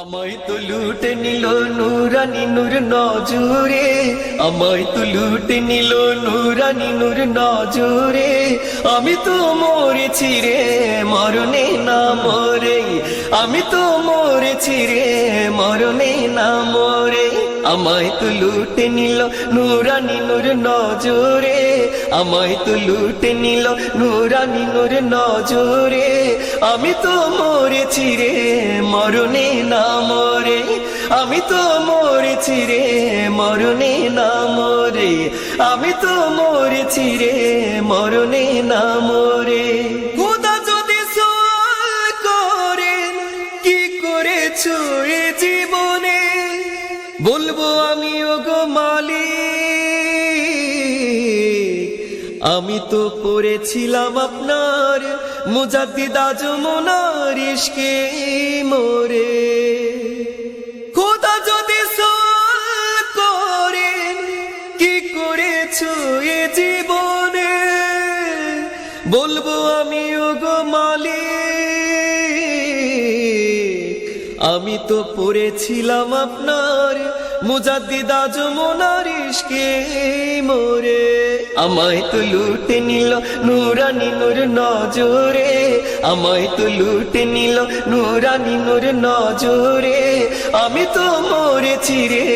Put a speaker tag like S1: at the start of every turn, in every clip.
S1: আমায় তো লুটে নিল নুরানি নূর নজুরে। আমায় তো লুটে নিল নুরানি নূর নজুরে। আমি তো মরেছি রে, মরণে না মরে। আমি তো মরেছি রে, মরণে না মরে। আমায় তো লুটে নিল নুরানি নূর নজরে। আমায় তো লুটে নিল নুরানি নূর নজরে। আমি তো মরেছি রে, মরণে না মরে। আমি তো মরেছি রে, মরণে না মরে। আমি তো মরেছি রে, মরণে না মরে। বলব আমি, ওগো মালিক, আমি তো পড়েছিলাম আপনার মুজাদ্দিদা যমুনার ইশকে মোরে খোদা যদি সওয়াল করেন, কি করেছ এ জীবনে? বলব আমি, ওগো মালিক আমি তো পড়েছিলাম আপনার মুজাদ্দিদা যমুনার ইশকে মোরে আমায় তো লুটে নিল নুরানি নূর নজরে। আমায় তো লুটে নিল নুরানি নূর নজরে। আমি তো মরেছি রে,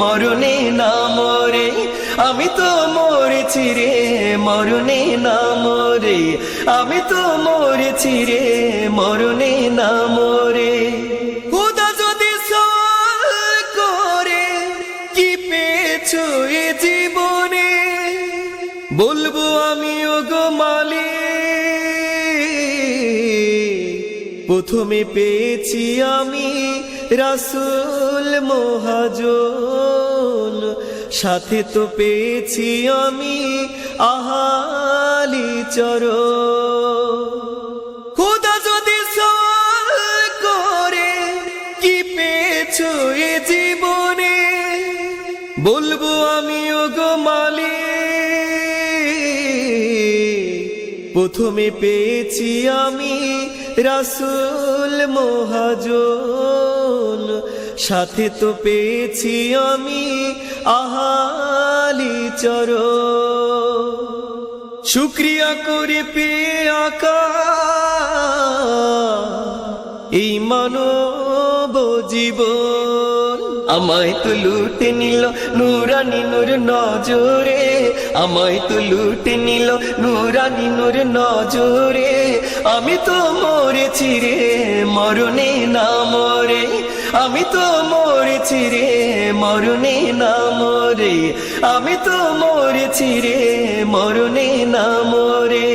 S1: মরণে না মরে। আমি তো মরেছি রে, মরণে না মরে। আমি তো মরেছি রে, মরণে না মরে। পেয়েছ এ জীবনে, বলব আমি ওগো মালিক। প্রথমে পেয়েছি আমি রাসুল মহাজন, সাথে তো পেয়েছি আমি আহালি চর আমি মালিক। প্রথমে পেয়েছি আমি রাসুল মহাজন। সাথে তো পেয়েছি আমি আহালি চর শুক্রিয়া করে পেয়ে আকা। এই মানব জীবন। আমায় তো লুটে নিল নুরানি নূর নজরে। আমায় তো লুটে নিল নুরানি নূর নজরে। আমি তো মরেছি রে মরণে না মরে। আমি তো মরেছি রে মরণে না মরে। আমি তো মরেছি রে মরণে না মরে।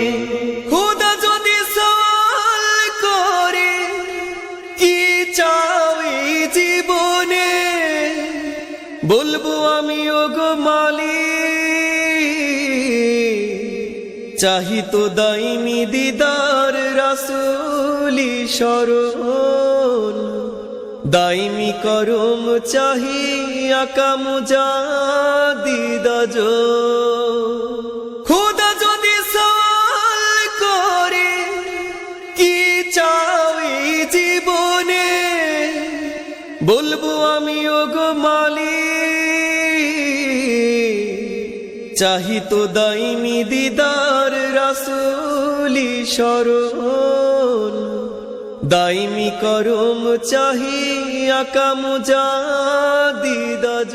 S1: বলব আমি, ওগো মালিক, চাহি তো দাইমি দিদার রাসুলি শরণ দাইমি করম চাহি আকাম দিদাজ খোদা যদি সওয়াল করে, কি চাও এই জীবনে? বলব আমি, ওগো মালিক চাহি তো দাইনি দিদার রাসুলি সরল দাইমি করম চাহি আকাম দিদাজ